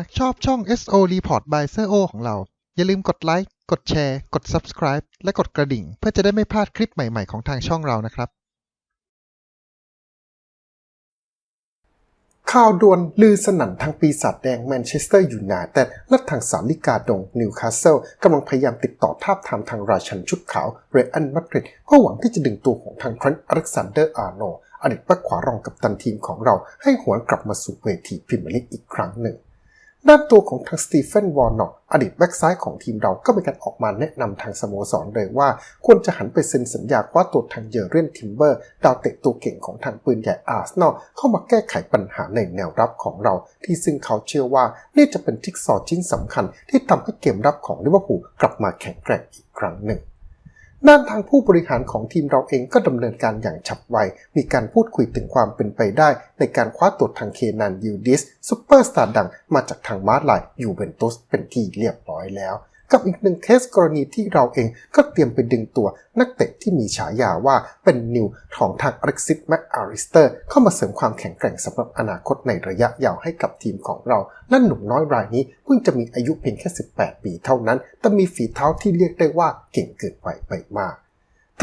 ากชอบช่อง SO Report by s โ o ของเรา อย่าลืมกดไลค์ กดแชร์ กด Subscribe และกดกระดิ่ง เพื่อจะได้ไม่พลาดคลิปใหม่ๆของทางช่องเรานะครับ ข่าวด่วนลือสนั่นทางปีศาจแดงแมนเชสเตอร์ยูไนเต็ดและทางสาลิกาดงนิวคาสเซิลกำลังพยายามติดต่อทาบทามทางราชันชุดขาวเรอันมาดริดเพื่อหวังที่จะดึงตัวของทางทรันต์อเล็กซานเดอร์อาร์โนอดีตแบ็คขวารองกับตันทีมของเราให้หวนกลับมาสู่เวทีพรีเมียร์ลีกอีกครั้งหนึ่ง ด้านตัวของทางสตีเฟนวอร์น็อกอดีตแบ็กซ้ายของทีมเราก็มีการออกมาแนะนำทางสโมสรเลยว่า ควรจะหันไปเซ็นสัญญาคว้าตัวทางเยอร์เรนทิมเบอร์ ดาวเตะตัวเก่งของทางปืนใหญ่อาร์เซนอลเข้ามาแก้ไขปัญหาในแนวรับของเรา ที่ซึ่งเขาเชื่อว่านี่จะเป็นทิกซอว์ชิ้นสำคัญที่ทำให้เกมรับของลิเวอร์พูลกลับมาแข็งแกร่งอีกครั้งหนึ่ง ด้านทางผู้บริหารของทีมเราเองก็ดำเนินการอย่างฉับไว มีการพูดคุยถึงความเป็นไปได้ ในการคว้าตัวทางเคนันยูดิสซูเปอร์สตาร์ดังมาจากทางมาร์ลายยูเวนตุสเป็นที่เรียบร้อยแล้ว กับอีกหนึ่งเคสกรณีที่เราเองก็เตรียมไปดึงตัวนักเตะที่มีฉายาว่าเป็นนิวของทางอเล็กซิสแมคอาริสเตอร์เข้ามาเสริมความแข็งแกร่งสำหรับอนาคตในระยะยาวให้กับทีมของเรา และหนุ่มน้อยรายนี้เพิ่งจะมีอายุเพียงแค่ 18 ปีเท่านั้น แต่มีฝีเท้าที่เรียกได้ว่าเก่งเกินไปไปมาก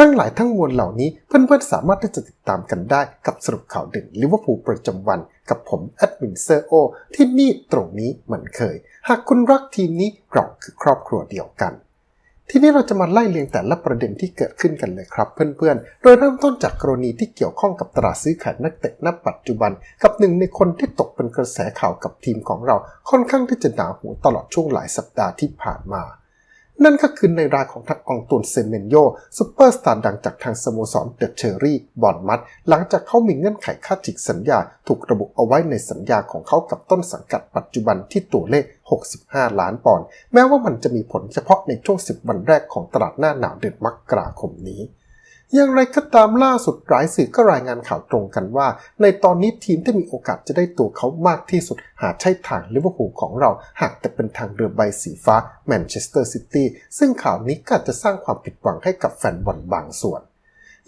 ทั้งหลายทั้งมวลเหล่านี้เพื่อนๆสามารถที่จะติดตามกันได้กับสรุปข่าวเด่นลิเวอร์พูลประจำวัน กับผมแอดมินเซอร์โอที่นี่ตรงนี้เหมือนเคย หากคุณรักทีมนี้เราคือครอบครัวเดียวกัน ทีนี้เราจะมาไล่เรียงแต่ละประเด็นที่เกิดขึ้นกันเลยครับเพื่อนๆ โดยเริ่มต้นจากกรณีที่เกี่ยวข้องกับตลาดซื้อขายนักเตะณปัจจุบัน กับหนึ่งในคนที่ตกเป็นกระแสข่าวกับทีมของเราค่อนข้างที่จะหนาหูตลอดช่วงหลายสัปดาห์ที่ผ่านมา นั่นก็คือในรายของทางองตุนเซเมนโยซูเปอร์สตาร์ดังจากทางสโมสรเดอะเชอรี่บอนมัดหลังจากเขามีเงื่อนไขค่าจิกสัญญา ถูกระบุเอาไว้ในสัญญาของเขากับต้นสังกัดปัจจุบันที่ตัวเลข 65 ล้านปอนด์แม้ว่ามันจะมีผลเฉพาะในช่วง 10 วันแรกของตลาดหน้าหนาวเดือนมกราคมนี้ อย่างไรก็ตามล่าสุดหลายสื่อก็รายงานข่าวตรงกันว่า ในตอนนี้ทีมที่มีโอกาสจะได้ตัวเขามากที่สุด หาใช่ทางลิเวอร์พูลของเรา หากแต่เป็นทางเรือใบสีฟ้าแมนเชสเตอร์ซิตี้ซึ่งข่าวนี้ก็จะสร้างความผิดหวังให้กับแฟนบอลบางส่วน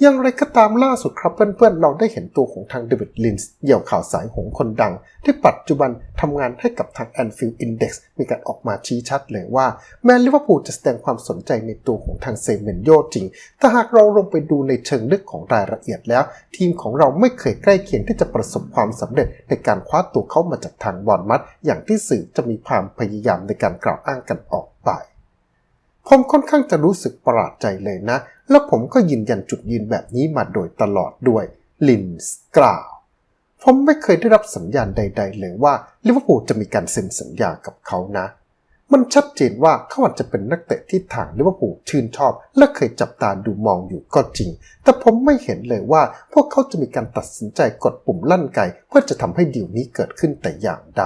อย่างไรก็ตามล่าสุดครับเพื่อนๆ เราได้เห็นตัวของทางเดวิดลินส์เหยี่ยวข่าวสายหงคนดัง ที่ปัจจุบันทำงานให้กับทาง Anfield Index มีการออกมาชี้ชัดเลยว่า แม้ลิเวอร์พูลจะแสดงความสนใจในตัวของทางเซเมนโยจริง แต่หากเราลงไปดูในเชิงลึกของรายละเอียดแล้ว ทีมของเราไม่เคยใกล้เคียงที่จะประสบความสำเร็จในการคว้าตัวเขามาจากทางบอลมัดอย่างที่สื่อจะมีความพยายามในการกล่าวอ้างกันออกไป ผมค่อนข้างจะรู้สึกประหลาดใจเลยนะ แล้วผมก็ยืนยันจุดยืนแบบนี้มาโดยตลอดด้วย ลินส์กล่าว ผมไม่เคยได้รับสัญญาณใด ๆ เลยว่าลิเวอร์พูลจะมีการเซ็นสัญญากับเขานะ มันชัดเจนว่าเขาอาจจะเป็นนักเตะที่ทางลิเวอร์พูลชื่นชอบ และเคยจับตาดูมองอยู่ก็จริง แต่ผมไม่เห็นเลยว่า พวกเขาจะมีการตัดสินใจกดปุ่มลั่นไกเพื่อจะทำให้ดีลนี้เกิดขึ้นแต่อย่างใด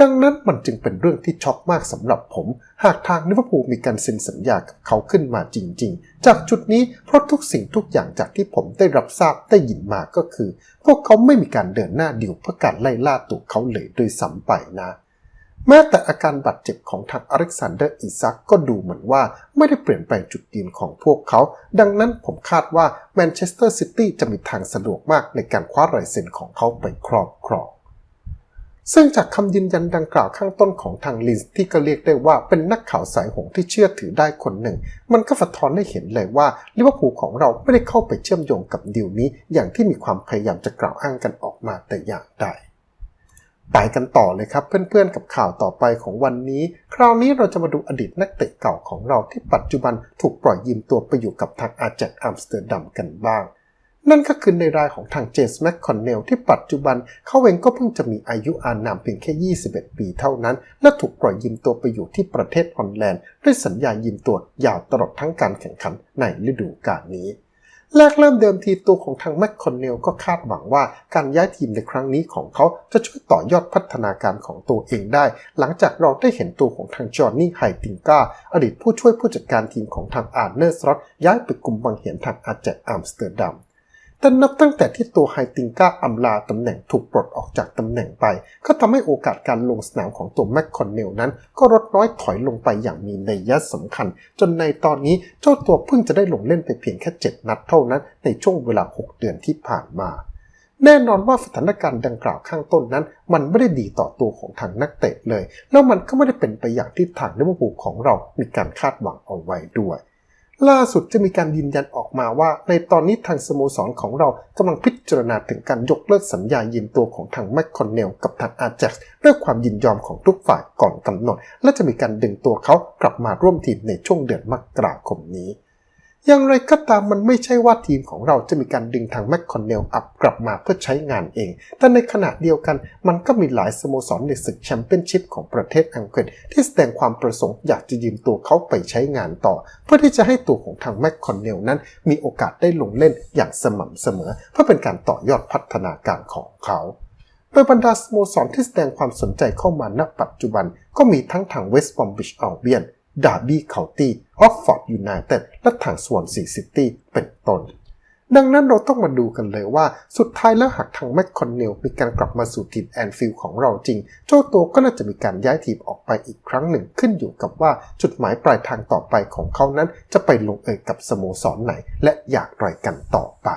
ดังนั้นมันจึงเป็นเรื่องที่ช็อกมากสำหรับผม หากทางลิเวอร์พูลมีการเซ็นสัญญากับเขาขึ้นมาจริง ๆ จากจุดนี้เพราะทุกสิ่งทุกอย่างจากที่ผมได้รับทราบได้ยินมาก็คือ พวกเขาไม่มีการเดินหน้าดิวเพื่อการไล่ล่าตัวเขาเลยโดยซ้ำไปนะ แม้แต่อาการบาดเจ็บของทางอเล็กซานเดอร์อิซักก็ดูเหมือนว่าไม่ได้เปลี่ยนแปลงจุดยืนของพวกเขา ดังนั้นผมคาดว่าแมนเชสเตอร์ซิตี้จะมีทางสะดวกมากในการคว้าลายเซ็นของเขาไปครอบครอง ซึ่งจากคำยืนยันดังกล่าวข้างต้นของทางลินส์ที่ก็เรียกได้ว่าเป็นนักข่าวสายหงที่เชื่อถือได้คนหนึ่ง มันก็สะท้อนให้เห็นเลยว่าลิเวอร์พูลของเราไม่ได้เข้าไปเชื่อมโยงกับดีลนี้ อย่างที่มีความพยายามจะกล่าวอ้างกันออกมาแต่อย่างใดไปกันต่อเลยครับเพื่อนๆกับข่าวต่อไปของวันนี้ คราวนี้เราจะมาดูอดีตนักเตะเก่าของเราที่ปัจจุบันถูกปล่อยยืมตัวไปอยู่กับทางอาแจกอัมสเตอร์ดัมกันบ้าง นั่นก็คือในรายของทางเจสแมคคอนเนลที่ปัจจุบันเขาเองก็เพิ่งจะมีอายุอานามเพียงแค่ 21 ปีเท่านั้น และถูกปล่อยยืมตัวไปอยู่ที่ประเทศฮอลแลนด์ ด้วยสัญญายืมตัวยาวตลอดทั้งการแข่งขันในฤดูกาลนี้แรกเริ่มเดิมทีตัวของทางแมคคอนเนลก็คาดหวังว่าการย้ายทีมในครั้งนี้ของเขาจะช่วยต่อยอดพัฒนาการของตัวเองได้ หลังจากเราได้เห็นตัวของทางจอห์นนี่ไฮติงกาอดีตผู้ช่วยผู้จัดการทีมของทางอาร์เนอร์สล็อตย้ายไปกลุ่มบังเหียนทางอาแจกอัมสเตอร์ดัม แต่นับตั้งแต่ที่ตัวไฮติงก้าอำลาตำแหน่งถูกปลดออกจากตำแหน่งไป ก็ทำให้โอกาสการลงสนามของตัวแมคคอนเนลนั้น ก็ลดน้อยถอยลงไปอย่างมีนัยยะสำคัญ จนในตอนนี้เจ้าตัวเพิ่งจะได้ลงเล่นไปเพียงแค่ 7 นัดเท่านั้น ในช่วงเวลา 6 เดือนที่ผ่านมา แน่นอนว่าสถานการณ์ดังกล่าวข้างต้นนั้น มันไม่ได้ดีต่อตัวของทางนักเตะเลย แล้วมันก็ไม่ได้เป็นไปอย่างที่ทางลิเวอร์พูลของเรามีการคาดหวังเอาไว้ด้วย ล่าสุดจะมีการยืนยันออกมาว่า ในตอนนี้ทางสโมสรของเรากำลังพิจารณาถึงการยกเลิกสัญญายืมตัวของทางแมคคอนเนลกับทางอาแจ็กด้วยความยินยอมของทุกฝ่ายก่อนกำหนด และจะมีการดึงตัวเขากลับมาร่วมทีมในช่วงเดือนมกราคมนี้ อย่างไรก็ตามมันไม่ใช่ว่าทีมของเราจะมีการดึงทางแมคคอนเนลอัพกลับมาเพื่อใช้งานเอง แต่ในขณะเดียวกันมันก็มีหลายสโมสรในศึกแชมเปี้ยนชิพของประเทศอังกฤษ ที่แสดงความประสงค์อยากจะยืมตัวเขาไปใช้งานต่อ เพื่อที่จะให้ตัวของทางแมคคอนเนลนั้น มีโอกาสได้ลงเล่นอย่างสม่ำเสมอ เพื่อเป็นการต่อยอดพัฒนาการของเขาโดยบรรดาสโมสรที่แสดงความสนใจเข้ามาณปัจจุบัน ก็มีทั้งทางเวสต์บอมบิชอัลเบียน ดาร์บี้เคาน์ตี้ออฟฟอร์ดยูไนเต็ดและทางสวนซีซิตี้เป็นต้นดังนั้นเราต้องมาดูกันเลยว่าสุดท้ายแล้วหากทางแมคคอนเนลมีการกลับมาสู่ทีมแอนฟิลด์ของเราจริง เจ้าตัวก็น่าจะมีการย้ายทีมออกไปอีกครั้งหนึ่งขึ้นอยู่กับว่าจุดหมายปลายทางต่อไปของเขานั้นจะไปลงเอยกับสโมสรไหน และอยากไรกันต่อไป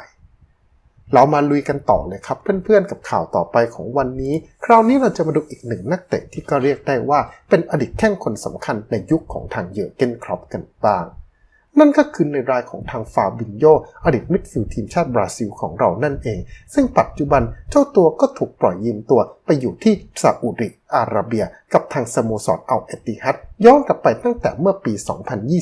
เรามาลุยกันต่อเลยครับ เพื่อนๆกับข่าวต่อไปของวันนี้ คราวนี้เราจะมาดูอีกหนึ่งนักเตะที่ก็เรียกได้ว่าเป็นอดีตแข้งคนสำคัญในยุคของทางเยอร์เกนครอปกันบ้าง นั่นก็คือในรายของทางฟาบินโยอดีตมิดฟิลด์ทีมชาติบราซิลของเรานั่นเอง ซึ่งปัจจุบันเจ้าตัวก็ถูกปล่อยยืมตัวไปอยู่ที่ซาอุดิอาระเบีย กับทางสโมสรอัลเอติฮัดย้อนกลับไปตั้งแต่เมื่อปี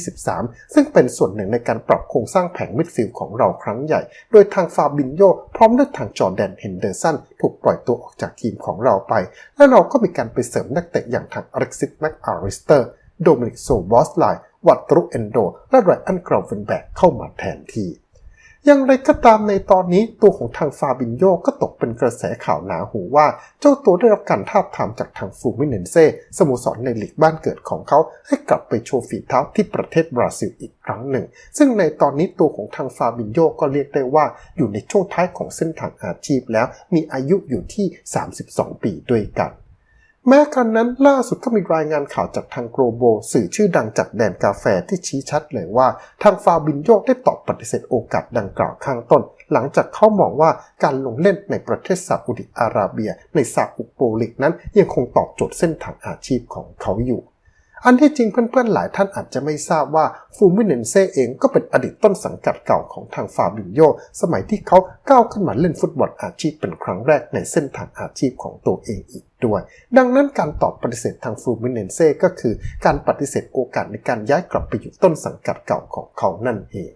2023 ซึ่งเป็นส่วนหนึ่งในการปรับโครงสร้างแผงมิดฟิลด์ของเราครั้งใหญ่ โดยทางฟาบินโยพร้อมด้วยทางจอร์แดนเฮนเดอร์สันถูกปล่อยตัวออกจากทีมของเราไป และเราก็มีการไปเสริมนักเตะอย่างทางอเล็กซิสแมคอาริสเตอร์โดมินิกโซบอสไล วัตรุเอนโด และไรอันกราวเวนแบกเข้ามาแทนที่ อย่างไรก็ตามในตอนนี้ตัวของทางฟาบินโยก็ตกเป็นกระแสข่าวหนาหูว่า เจ้าตัวได้รับการทาบทามจากทางฟูมิเนนเซสโมสรในหลีกบ้านเกิดของเขาให้กลับไปโชว์ฝีเท้าที่ประเทศบราซิลอีกครั้งหนึ่ง ซึ่งในตอนนี้ตัวของทางฟาบินโยก็เรียกได้ว่าอยู่ในช่วงท้ายของเส้นทางอาชีพแล้วมีอายุอยู่ที่ 32 ปีด้วยกัน แม้ครั้นนั้นล่าสุดก็มีรายงานข่าวจากทางโกลโบสื่อชื่อดังจากแดนกาแฟที่ชี้ชัดเลยว่า ทางฟาบินโยได้ตอบปฏิเสธโอกาสดังกล่าวข้างต้น หลังจากเขามองว่าการลงเล่นในประเทศซาอุดิอาระเบีย ในซาอุโปลิกนั้นยังคงตอบโจทย์เส้นทางอาชีพของเขาอยู่ อันที่จริงเพื่อนๆหลายท่านอาจจะไม่ทราบว่าฟูมิเนนเซ่เองก็เป็นอดีตต้นสังกัดเก่าของทางฟาบิโยสมัยที่เขาก้าวขึ้นมาเล่นฟุตบอลอาชีพเป็นครั้งแรกในเส้นทางอาชีพของตัวเองอีกด้วย ดังนั้นการตอบปฏิเสธทางฟูมิเนนเซ่ก็คือการปฏิเสธโอกาสในการย้ายกลับไปอยู่ต้นสังกัดเก่าของเขานั่นเอง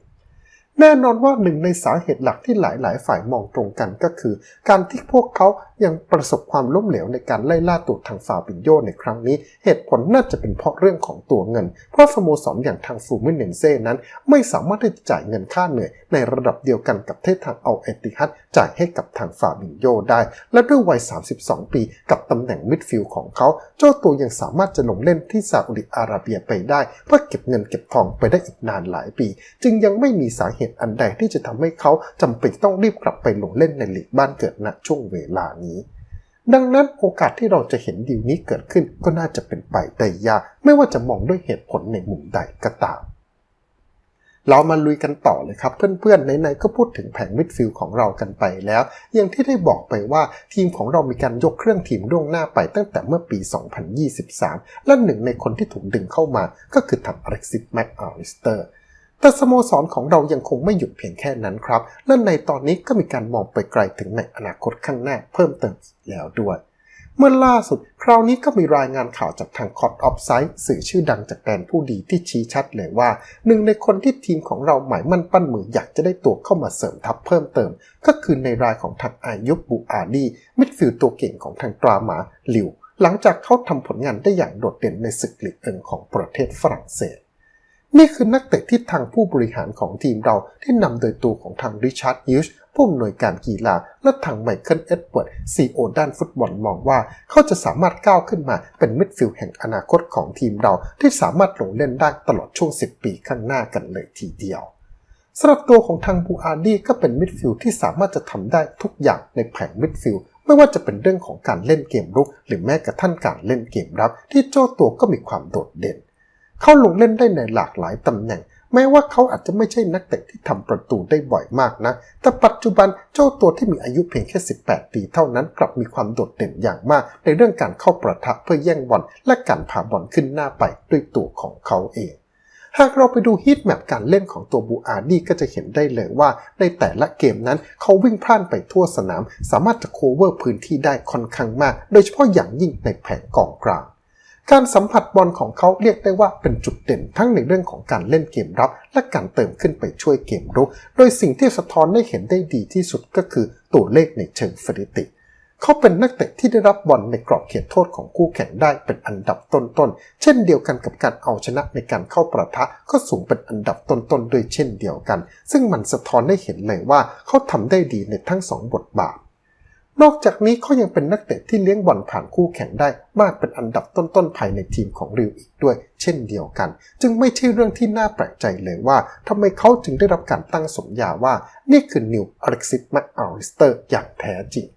แน่นอนว่าหนึ่งในสาเหตุหลักที่หลาย ๆ ฝ่ายมองตรงกันก็คือ การที่พวกเขายังประสบความล้มเหลวในการไล่ล่าตัวทางฟาบินโยในครั้งนี้ เหตุผลน่าจะเป็นเพราะเรื่องของตัวเงิน เพราะสโมสรอย่างทางฟูมิเนนเซ่นั้น ไม่สามารถที่จะจ่ายเงินค่าเหนื่อย ในระดับเดียวกันกับที่ทางเอาเอติฮัดจ่ายให้กับทางฟาบินโยได้ และด้วยวัย 32 ปีกับตำแหน่งมิดฟิลด์ของเขาเจ้าตัวยังสามารถจะลงเล่นที่ซาอุดิอาระเบียไปได้เพื่อเก็บเงินเก็บทองไปได้อีกนานหลายปี จึงยังไม่มีสาเหตุอันใดที่จะทำให้เขาจำเป็นต้องรีบกลับไปลงเล่นในลีกบ้านเกิดณช่วงเวลานี้ ดังนั้นโอกาสที่เราจะเห็นดีลนี้เกิดขึ้นก็น่าจะเป็นไปได้ยากไม่ว่าจะมองด้วยเหตุผลในมุมใดก็ตามเรามาลุยกันต่อเลยครับ เพื่อนๆไหนๆก็พูดถึงแผงมิดฟิลด์ของเรากันไปแล้ว อย่างที่ได้บอกไปว่าทีมของเรามีการยกเครื่องทีมล่วงหน้าไปตั้งแต่เมื่อปี 2023 และหนึ่งในคนที่ถูกดึงเข้ามาก็คือทางอเล็กซิสแม็คอาริสเตอร์ แต่สโมสรของเรายังคงไม่หยุดเพียงแค่นั้นครับ และในตอนนี้ก็มีการมองไปไกลถึงในอนาคตข้างหน้าเพิ่มเติมแล้วด้วย เมื่อล่าสุด คราวนี้ก็มีรายงานข่าวจากทางคอร์ดออฟไซด์สื่อชื่อดังจากแดนผู้ดีที่ชี้ชัดเลยว่า หนึ่งในคนที่ทีมของเราหมายมั่นปั้นมืออยากจะได้ตัวเข้ามาเสริมทัพเพิ่มเติม ก็คือในรายของทางอายุบบูอาดีมิดฟิลด์ตัวเก่งของทางตราหมาลิว หลังจากเขาทำผลงานได้อย่างโดดเด่นในศึกลีกเอิงของประเทศฝรั่งเศส นี่คือนักเตะที่ทางผู้บริหารของทีมเราที่นำโดยตัวของทางริชาร์ดฮิวช์ผู้อำนวยการกีฬาและทางไมเคิลเอ็ดเวิร์ดซีโอด้านฟุตบอลมองว่า เขาจะสามารถก้าวขึ้นมาเป็นมิดฟิลด์แห่งอนาคตของทีมเราที่สามารถลงเล่นได้ตลอดช่วง 10 ปีข้างหน้ากันเลยทีเดียวสำหรับตัวของทางบูอาร์ดีก็เป็นมิดฟิลด์ที่สามารถจะทำได้ทุกอย่างในแผงมิดฟิลด์ไม่ว่าจะเป็นเรื่องของการเล่นเกมรุก หรือแม้กระทั่งการเล่นเกมรับ ที่เจ้าตัวก็มีความโดดเด่น เขาลงเล่นได้ในหลากหลายตำแหน่ง แม้ว่าเขาอาจจะไม่ใช่นักเตะที่ทำประตูได้บ่อยมากนะ แต่ปัจจุบันเจ้าตัวที่มีอายุเพียงแค่ 18 ปีเท่านั้นกลับมีความโดดเด่นอย่างมาก ในเรื่องการเข้าประทะเพื่อแย่งบอลและการพาบอลขึ้นหน้าไปด้วยตัวของเขาเองหากเราไปดูฮีทแมปการเล่นของตัวบูอาร์ดี้ก็จะเห็นได้เลยว่า ในแต่ละเกมนั้นเขาวิ่งพล่านไปทั่วสนาม สามารถจะโคเวอร์พื้นที่ได้ค่อนข้างมาก โดยเฉพาะอย่างยิ่งในแผงกองกลาง การสัมผัสบอลของเขาเรียกได้ว่าเป็นจุดเด่นทั้งในเรื่องของการเล่นเกมรับ และการเติมขึ้นไปช่วยเกมรุก โดยสิ่งที่สะท้อนได้เห็นได้ดีที่สุดก็คือตัวเลขในเชิงสถิติ เขาเป็นนักเตะที่ได้รับบอลในกรอบเขตโทษของคู่แข่งได้เป็นอันดับต้นๆ เช่นเดียวกันกับการเอาชนะในการเข้าประทะก็สูงเป็นอันดับต้นๆด้วยเช่นเดียวกัน ซึ่งมันสะท้อนได้เห็นเลยว่าเขาทำได้ดีในทั้งสองบทบาท นอกจากนี้เขายังเป็นนักเตะที่เลี้ยงบอลผ่านคู่แข่งได้มากเป็นอันดับต้นๆภายในทีมของริวอีกด้วย เช่นเดียวกัน จึงไม่ใช่เรื่องที่น่าแปลกใจเลยว่าทำไมเขาจึงได้รับการตั้งสมญาว่า นี่คือนิวอเล็กซิสแมคอาริสเตอร์อย่างแท้จริง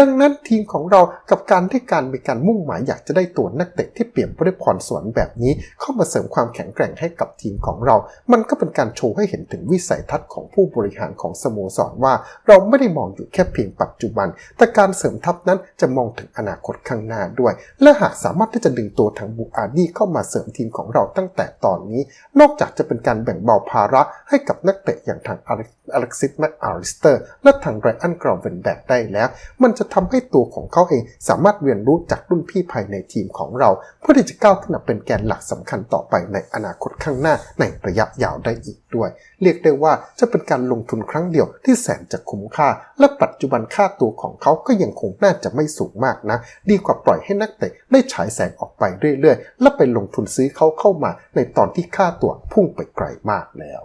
ดังนั้นทีมของเรากับการที่การมีการมุ่งหมายอยากจะได้ตัวนักเตะที่เปี่ยมไปด้วยพรสวรรค์แบบนี้เข้ามาเสริมความแข็งแกร่งให้กับทีมของเรา มันก็เป็นการโชว์ให้เห็นถึงวิสัยทัศน์ของผู้บริหารของสโมสรว่า เราไม่ได้มองอยู่แค่เพียงปัจจุบัน แต่การเสริมทัพนั้นจะมองถึงอนาคตข้างหน้าด้วย และหากสามารถที่จะดึงตัวทางบูอาดี้เข้ามาเสริมทีมของเราตั้งแต่ตอนนี้ นอกจากจะเป็นการแบ่งเบาภาระให้กับนักเตะอย่างทางอเล็กซิสแมคอาริสเตอร์ และทางไรอันกรอเวนแบกได้แล้ว มันจะทำให้ตัวของเขาเอง สามารถเรียนรู้จากรุ่นพี่ภายในทีมของเรา เพื่อที่จะก้าวขึ้นมาเป็นแกนหลักสำคัญต่อไปในอนาคตข้างหน้าในระยะยาวได้อีกด้วย เรียกได้ว่าจะเป็นการลงทุนครั้งเดียวที่แสนจะคุ้มค่า และปัจจุบันค่าตัวของเขาก็ยังคงน่าจะไม่สูงมากนะ ดีกว่าปล่อยให้นักเตะได้ฉายแสงออกไปเรื่อยๆ และไปลงทุนซื้อเขาเข้ามาในตอนที่ค่าตัวพุ่งไปไกลมากแล้ว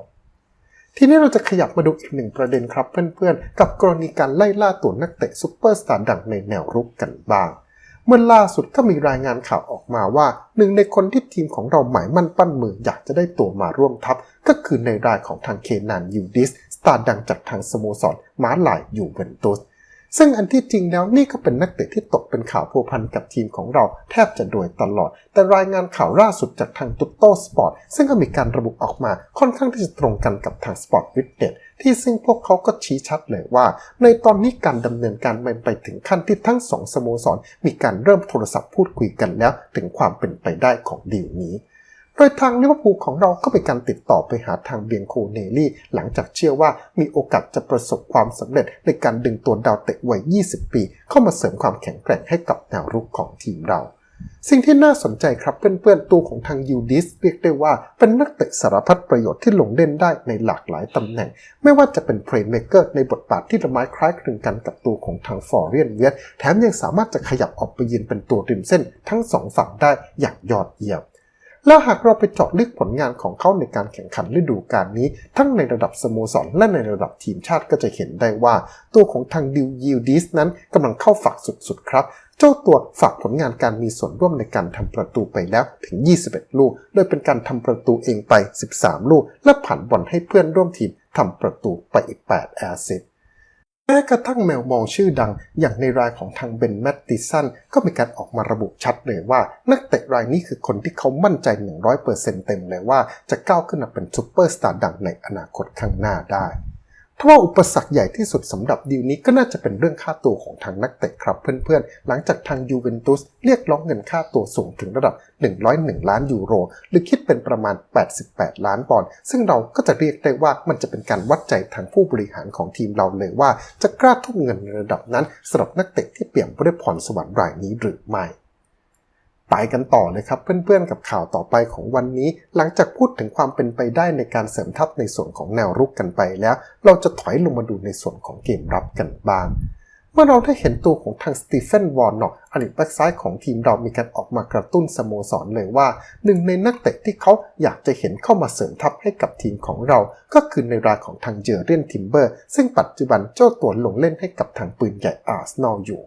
ทีนี้เราจะขยับมาดูอีกหนึ่งประเด็นครับเพื่อนๆ กับกรณีการไล่ล่าตัวนักเตะซูเปอร์สตาร์ดังในแนวรุกกันบ้าง เมื่อล่าสุดก็มีรายงานข่าวออกมาว่า หนึ่งในคนที่ทีมของเราหมายมั่นปั้นมืออยากจะได้ตัวมาร่วมทัพ ก็คือในรายของทางเคนานยูดิส สตาร์ดังจากทางสโมสรม้าลายยูเวนตุส ซึ่งอันที่จริงแล้วนี่ก็เป็นนักเตะที่ตกเป็นข่าวพัวพันกับทีมของเราแทบจะโดยตลอด แต่รายงานข่าวล่าสุดจากทางตุตโต้สปอร์ตซึ่งก็มีการระบุออกมาค่อนข้างที่จะตรงกันกับทางสปอร์ตวิดเน็ตที่ซึ่งพวกเขาก็ชี้ชัดเลยว่า ในตอนนี้การดำเนินการมันไปถึงขั้นที่ทั้งสองสโมสร มีการเริ่มโทรศัพท์พูดคุยกันแล้วถึงความเป็นไปได้ของดีลนี้ โดยทางลิเวอร์พูลของเราก็เป็นการติดต่อไปหาทางเบียงโคเนลี่หลังจากเชื่อว่ามีโอกาสจะประสบความสำเร็จในการดึงตัวดาวเตะวัย 20 ปี เข้ามาเสริมความแข็งแกร่งให้กับแนวรุกของทีมเราสิ่งที่น่าสนใจครับเพื่อนๆตัวของทางยูดิสเรียกได้ว่าเป็นนักเตะสารพัดประโยชน์ที่ลงเล่นได้ในหลากหลายตำแหน่ง ไม่ว่าจะเป็นเพลย์เมเกอร์ในบทบาทที่ละไม้คล้ายคลึงกันกับตัวของทางฟอร์เรียนเวียตแถมยังสามารถจะขยับออกไปยืนเป็นตัวริมเส้นทั้งสองฝั่งได้อย่างยอดเยี่ยม แล้วหากเราไปเจาะลึกผลงานของเขาในการแข่งขันฤดูกาลนี้ ทั้งในระดับสโมสรและในระดับทีมชาติก็จะเห็นได้ว่า ตัวของทางดิวยิวดิสนั้นกำลังเข้าฝักสุดๆครับเจ้าตัวฝากผลงานการมีส่วนร่วมในการทำประตูไปแล้วถึง 21 ลูก โดยเป็นการทำประตูเองไป 13 ลูก และผ่านบอลให้เพื่อนร่วมทีมทำประตูไปอีก 8 แอสซิสต์ แม้กระทั่งแมวมองชื่อดัง อย่างในรายของทางเบนแมตติสันก็มีการออกมาระบุชัดเลยว่า นักเตะรายนี้คือคนที่เขามั่นใจ 100%เต็มเลยว่าจะก้าวขึ้นมาเป็นซูเปอร์สตาร์ดังในอนาคตข้างหน้าได้ ทว่าอุปสรรคใหญ่ที่สุดสำหรับดีลนี้ก็น่าจะเป็นเรื่องค่าตัวของทางนักเตะครับเพื่อนๆ หลังจากทางยูเวนตุสเรียกร้องเงินค่าตัวสูงถึงระดับ 101 ล้านยูโร หรือคิดเป็นประมาณ 88 ล้านปอนด์ซึ่งเราก็จะเรียกได้ว่ามันจะเป็นการวัดใจทางผู้บริหารของทีมเราเลยว่า จะกล้าทุ่มเงินในระดับนั้นสำหรับนักเตะที่เปี่ยมไปด้วยพรสวรรค์รายนี้หรือไม่ ไปกันต่อเลยครับเพื่อนๆกับข่าวต่อไปของวันนี้ หลังจากพูดถึงความเป็นไปได้ในการเสริมทัพในส่วนของแนวรุกกันไปแล้ว เราจะถอยลงมาดูในส่วนของเกมรับกันบ้าง เมื่อเราได้เห็นตัวของทางสตีเฟนวอร์นอกอดีตแบ็กซ้ายของทีมเรามีการออกมากระตุ้นสโมสรเลยว่า หนึ่งในนักเตะที่เขาอยากจะเห็นเข้ามาเสริมทัพให้กับทีมของเรา ก็คือในรายของทางเจอเรียนทิมเบอร์ซึ่งปัจจุบันเจ้าตัวลงเล่นให้กับทางปืนใหญ่อาร์เซนอลอยู่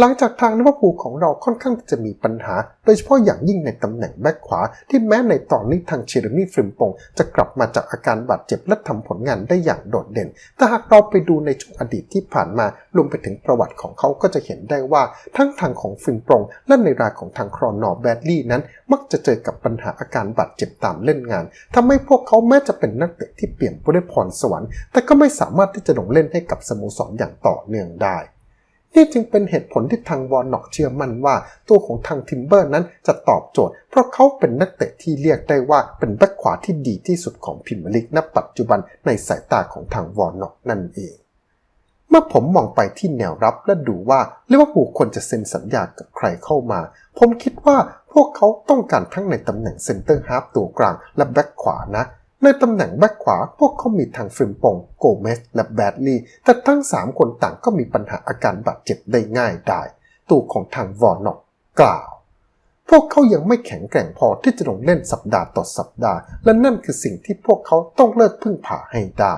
หลังจากทางลิเวอร์พูลของเราค่อนข้างจะมีปัญหา โดยเฉพาะอย่างยิ่งในตำแหน่งแบ็คขวา ที่แม้ในตอนนี้ทางเชอร์มี่ฟริมปงจะกลับมาจากอาการบาดเจ็บและทำผลงานได้อย่างโดดเด่น แต่หากเราไปดูในช่วงอดีตที่ผ่านมารวมไปถึงประวัติของเขาก็จะเห็นได้ว่าทั้งทางของฟริมปงและในรายของทางครอนอร์แบดลี่นั้น มักจะเจอกับปัญหาอาการบาดเจ็บตามเล่นงานทำให้พวกเขาแม้จะเป็นนักเตะที่เปลี่ยนไปด้วยพรสวรรค์ แต่ก็ไม่สามารถที่จะลงเล่นให้กับสโมสรอย่างต่อเนื่องได้ นี่จึงเป็นเหตุผลที่ทางวอร์น็อกเชื่อมั่นว่า ตัวของทางทิมเบอร์นั้นจะตอบโจทย์ เพราะเขาเป็นนักเตะที่เรียกได้ว่าเป็นแบ็คขวาที่ดีที่สุดของพรีเมียร์ลีกณปัจจุบันในสายตาของทางวอร์น็อกนั่นเองเมื่อผมมองไปที่แนวรับและดูว่าลิเวอร์พูลควรจะเซ็นสัญญากับใครเข้ามา ผมคิดว่าพวกเขาต้องการทั้งในตำแหน่งเซนเตอร์ฮาร์ฟตัวกลางและแบ็คขวานะ ในตำแหน่งแบ็คขวาพวกเขามีทางฟิมปง โกเมส และแบดลีย์แต่ทั้ง 3 คนต่างก็มีปัญหาอาการบาดเจ็บได้ง่ายได้ ตัวของทางวอร์น็อกกล่าว พวกเขายังไม่แข็งแกร่งพอที่จะลงเล่นสัปดาห์ต่อสัปดาห์ และนั่นคือสิ่งที่พวกเขาต้องเลิกพึ่งพาให้ได้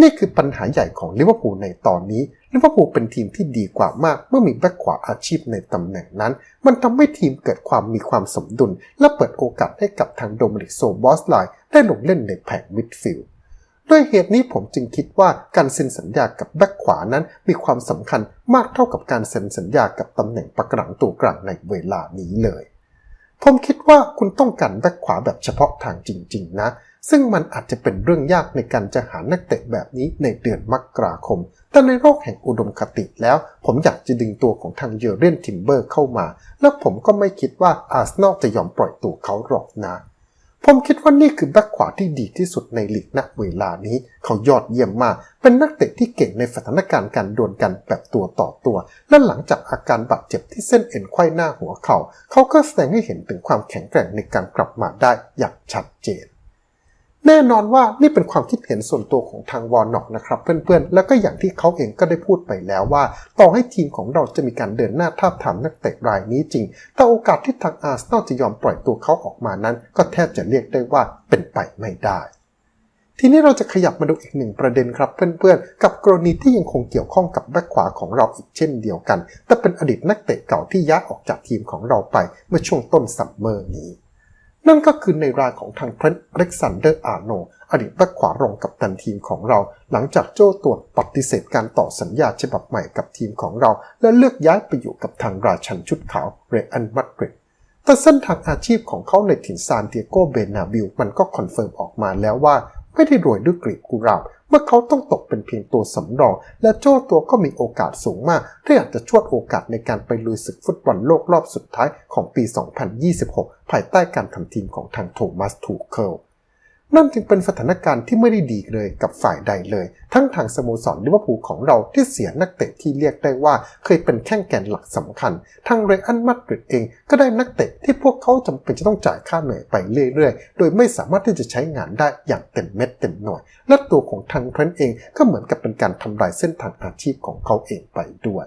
นี่คือปัญหาใหญ่ของลิเวอร์พูลในตอนนี้ลิเวอร์พูลเป็นทีมที่ดีกว่ามากเมื่อมีแบ็คขวาอาชีพในตำแหน่งนั้น มันทำให้ทีมเกิดความมีความสมดุล และเปิดโอกาสให้กับทางโดมินิกโซบอสไลน์ได้ลงเล่นในแผงมิดฟิลด์ด้วยเหตุนี้ผมจึงคิดว่าการเซ็นสัญญากับแบ็คขวานั้นมีความสำคัญมากเท่ากับการเซ็นสัญญากับตำแหน่งปะกรังตัวกลางในเวลานี้เลย ผมคิดว่าคุณต้องการแบ็คขวาแบบเฉพาะทางจริง ๆ นะ ซึ่งมันอาจจะเป็นเรื่องยากในการจะหานักเตะแบบนี้ในเดือนมกราคม แต่ในโลกแห่งอุดมคติแล้ว ผมอยากจะดึงตัวของทางเยอร์เรนทิมเบอร์เข้ามา และผมก็ไม่คิดว่าอาร์เซนอลจะยอมปล่อยตัวเขาหรอกนะ ผมคิดว่านี่คือแบ็คขวาที่ดีที่สุดในลีกณเวลานี้ เขายอดเยี่ยมมาก เป็นนักเตะที่เก่งในสถานการณ์การดวลกันแบบตัวต่อตัว และหลังจากอาการบาดเจ็บที่เส้นเอ็นไขว้หน้าหัวเขา่าเขาก็แสดงให้เห็นถึงความแข็งแกร่งในการกลับมาได้อย่างชัดเจน แน่นอนว่านี่เป็นความคิดเห็นส่วนตัวของทางวอร์น็อกนะครับเพื่อนๆ แล้วก็อย่างที่เขาเองก็ได้พูดไปแล้วว่า ต่อให้ทีมของเราจะมีการเดินหน้าทาบทามนักเตะรายนี้จริง แต่โอกาสที่ทางอาร์เซนอลจะยอมปล่อยตัวเขาออกมานั้น ก็แทบจะเรียกได้ว่าเป็นไปไม่ได้ทีนี้เราจะขยับมาดูอีกหนึ่งประเด็นครับเพื่อนๆ กับกรณีที่ยังคงเกี่ยวข้องกับแบ็คขวาของเราอีกเช่นเดียวกัน แต่เป็นอดีตนักเตะเก่าที่ย้ายออกจากทีมของเราไปเมื่อช่วงต้นซัมเมอร์นี้ นั่นก็คือในรายของทางเทรนต์เล็กซานเดอร์อาร์โนอดีตรักขวารองกับตันทีมของเรา หลังจากโจ้ตรวจปฏิเสธการต่อสัญญาฉบับใหม่กับทีมของเรา และเลือกย้ายไปอยู่กับทางราชันชุดขาวเรอันมาดริดแต่เส้นทางอาชีพของเขาในถิ่นซานเตียโกเบนาบิลมันก็คอนเฟิร์มออกมาแล้วว่า ไม่ได้รวยด้วยกลีบกุหลาบเมื่อเขาต้องตกเป็นเพียงตัวสำรอง และโจ้ตัวก็มีโอกาสสูงมาก ที่อาจจะชวดโอกาสในการไปลุยศึกฟุตบอลโลกรอบสุดท้ายของปี 2026 ภายใต้การทำทีมของทางโทมัสทูเคิล นั่นจึงเป็นสถานการณ์ที่ไม่ได้ดีเลยกับฝ่ายใดเลย ทั้งทางสโมสรลิเวอร์พูลของเราที่เสียนักเตะที่เรียกได้ว่าเคยเป็นแข้งแกนหลักสำคัญทางเรอันมาดริดเองก็ได้นักเตะที่พวกเขาจำเป็นจะต้องจ่ายค่าเหนื่อยไปเรื่อยๆ โดยไม่สามารถที่จะใช้งานได้อย่างเต็มเม็ดเต็มหน่วย และตัวของทางเทรนเองก็เหมือนกับเป็นการทำลายเส้นทางอาชีพของเขาเองไปด้วย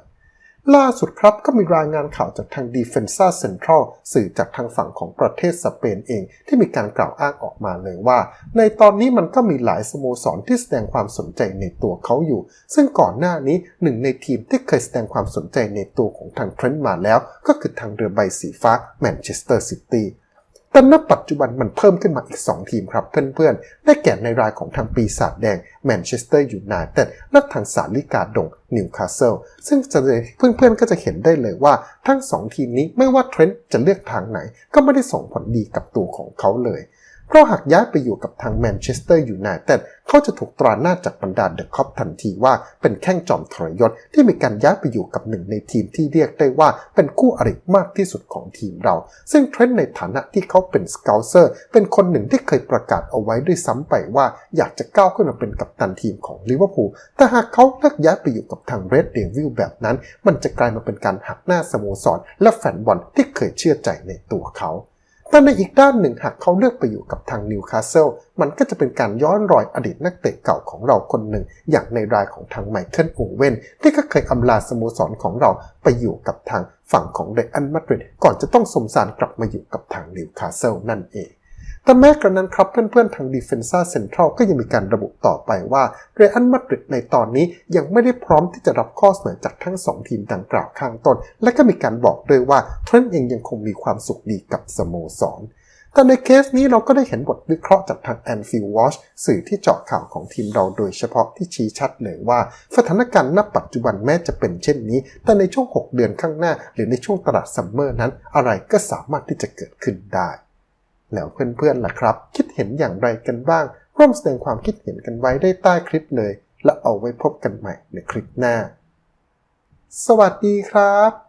ล่าสุดครับก็มีรายงานข่าวจากทาง Defensa Central สื่อจากทางฝั่งของประเทศสเปนเอง ที่มีการกล่าวอ้างออกมาเลยว่า ในตอนนี้มันก็มีหลายสโมสรที่แสดงความสนใจในตัวเขาอยู่ ซึ่งก่อนหน้านี้หนึ่งในทีมที่เคยแสดงความสนใจในตัวของทางเทรนต์มาแล้ว ก็คือทางเรือใบสีฟ้าแมนเชสเตอร์ซิตี้ แต่ณปัจจุบันมันเพิ่มขึ้นมาอีก 2 ทีมครับเพื่อนๆ ได้แก่ในรายของทางปีศาจแดงแมนเชสเตอร์ยูไนเต็ดและทางสาลิกาดงนิวคาสเซิลซึ่งจะเพื่อนๆก็จะเห็นได้เลยว่าทั้ง 2 ทีมนี้ไม่ว่าเทรนด์จะเลือกทางไหน ก็ไม่ได้ส่งผลดีกับตัวของเขาเลย เพราะหากย้ายไปอยู่กับทางแมนเชสเตอร์ยูไนเต็ดเขาจะถูกตราหน้าจากบรรดาเดอะคอปทันทีว่าเป็นแข้งจอมทรยศที่มีการย้ายไปอยู่กับหนึ่งในทีมที่เรียกได้ว่าเป็นคู่อริมากที่สุดของทีมเรา ซึ่งเทรนต์ในฐานะที่เขาเป็นสเกลเซอร์เป็นคนหนึ่งที่เคยประกาศเอาไว้ด้วยซ้ำไปว่าอยากจะก้าวขึ้นมาเป็นกัปตันทีมของลิเวอร์พูลแต่หากเขาเลือกย้ายไปอยู่กับทางเรดเดวิลแบบนั้น มันจะกลายมาเป็นการหักหน้าสโมสรและแฟนบอลที่เคยเชื่อใจในตัวเขา แต่ในอีกด้านหนึ่งหากเขาเลือกไปอยู่กับทางนิวคาสเซิลมันก็จะเป็นการย้อนรอยอดีตนักเตะเก่าของเราคนหนึ่ง อย่างในรายของทางไมเคิลโอเว่นที่ก็เคยอำลาสโมสรของเราไปอยู่กับทางฝั่งของเรอันมาดริดก่อนจะต้องสมสารกลับมาอยู่กับทางนิวคาสเซิลนั่นเอง แต่แม้กระนั้นครับเพื่อนๆ ทางดีเฟนซ่าเซ็นทรัลก็ยังมีการระบุต่อไปว่าเรอัลมาดริดในตอนนี้ยังไม่ได้พร้อมที่จะรับข้อเสนอจากทั้งสองทีมดังกล่าวข้างต้น และก็มีการบอกด้วยว่าเทรนต์เองยังคงมีความสุขดีกับสโมสรแต่ในเคสนี้เราก็ได้เห็นบทวิเคราะห์จากทาง Anfield Watch สื่อที่เจาะข่าวของทีมเราโดยเฉพาะที่ชี้ชัดเลยว่า สถานการณ์ณปัจจุบันแม้จะเป็นเช่นนี้ แต่ในช่วง 6 เดือนข้างหน้า หรือในช่วงตลาดซัมเมอร์นั้น อะไรก็สามารถที่จะเกิดขึ้นได้ แล้วเพื่อนๆล่ะครับ คิดเห็นอย่างไรกันบ้าง ร่วมแสดงความคิดเห็นกันไว้ได้ใต้คลิปเลย และเอาไว้พบกันใหม่ในคลิปหน้า สวัสดีครับ